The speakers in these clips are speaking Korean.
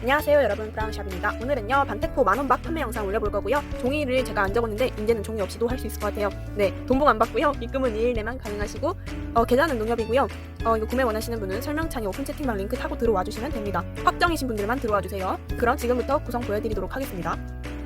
안녕하세요 여러분. 브라운샵입니다. 오늘은요 반택포 만원박 판매 영상 올려볼 거고요. 종이를 제가 안 적었는데 이제는 종이 없이도 할 수 있을 것 같아요. 네 돈봉 안 받고요. 입금은 2일 내만 가능하시고 어, 계좌는 농협이고요. 어, 이거 구매 원하시는 분은 설명창에 오픈 채팅방 링크 타고 들어와 주시면 됩니다. 확정이신 분들만 들어와 주세요. 그럼 지금부터 구성 보여드리도록 하겠습니다.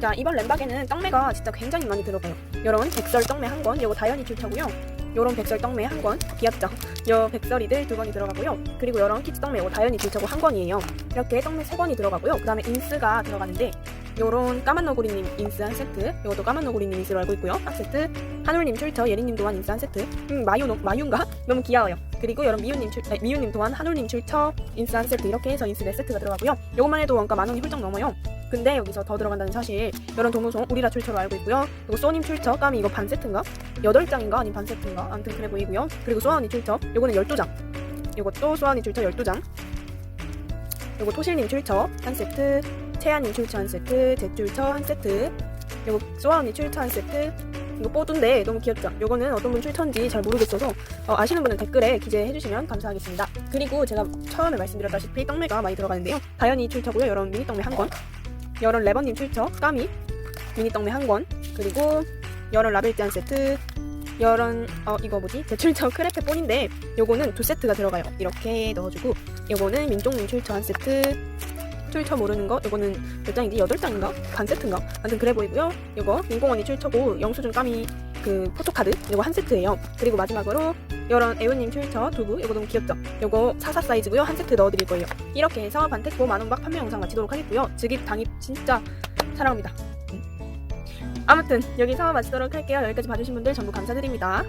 자 이번 램박에는 떡매가 진짜 굉장히 많이 들어가요. 요런 백설 떡매 한권 요거 다연이 출처고요 요런 백설 떡매 한권. 귀엽죠? 요 백설이들 두 권이 들어가고요. 그리고 요런 키즈 떡매 요거 다연이 출처고 한 권이에요. 이렇게 떡매 세 권이 들어가고요. 그 다음에 인스가 들어가는데 요런 까만 너구리님 인스 한 세트. 요것도 까만 너구리님 인스로 알고 있고요. 한 세트. 한울님 출처 예리님 또한 인스 한 세트. 음 마유 너, 마유인가? 너무 귀여워요. 그리고 여러분 미유님 출 아니, 미유님 또한 한울님 출처 인스 한 세트. 이렇게 해서 인스 네 세트가 들어가고요. 요것만 해도 원가 만 원이 훌쩍 넘어요 근데 여기서 더 들어간다는 사실 이런 동무송 우리라 출처로 알고 있고요. 그리고 소님 출처 까미 이거 반 세트인가? 8장인가? 아니면 반 세트인가? 아무튼 그래 보이고요. 그리고 소아언니 출처 요거는 12장. 요것도 소아언니 출처 12장. 요거 토실님 출처 한 세트 채아님 출처 한 세트 제 출처 한 세트. 요거 소아언니 출처 한 세트. 이거 뽀드인데 너무 귀엽죠? 요거는 어떤 분 출처인지 잘 모르겠어서 어, 아시는 분은 댓글에 기재해 주시면 감사하겠습니다. 그리고 제가 처음에 말씀드렸다시피 떡매가 많이 들어가는데요. 다현이 출처고요. 이런 미니 떡매 한 권 여런 레버님 출처 까미 미니 떡매 한권 그리고 여런 라벨지 한 세트 여런 어 이거 뭐지? 제출처 크레페 본인데 요거는 두 세트가 들어가요. 이렇게 넣어주고 요거는 민종님 출처 한 세트 출처 모르는 거? 요거는 몇 장이지? 여덟 장인가? 반 세트인가? 아무튼 그래 보이고요. 요거 민공원이 출처고 영수증 까미 그 포토카드 요거 한 세트예요. 그리고 마지막으로 요런 애우님 출처 두부 요거 너무 귀엽죠? 요거 사사 사이즈고요. 한 세트 넣어드릴 거예요. 이렇게 해서 반택보 만원박 판매 영상 마치도록 하겠고요. 즉입 당입 진짜 사랑합니다. 음. 아무튼 여기서 마치도록 할게요. 여기까지 봐주신 분들 전부 감사드립니다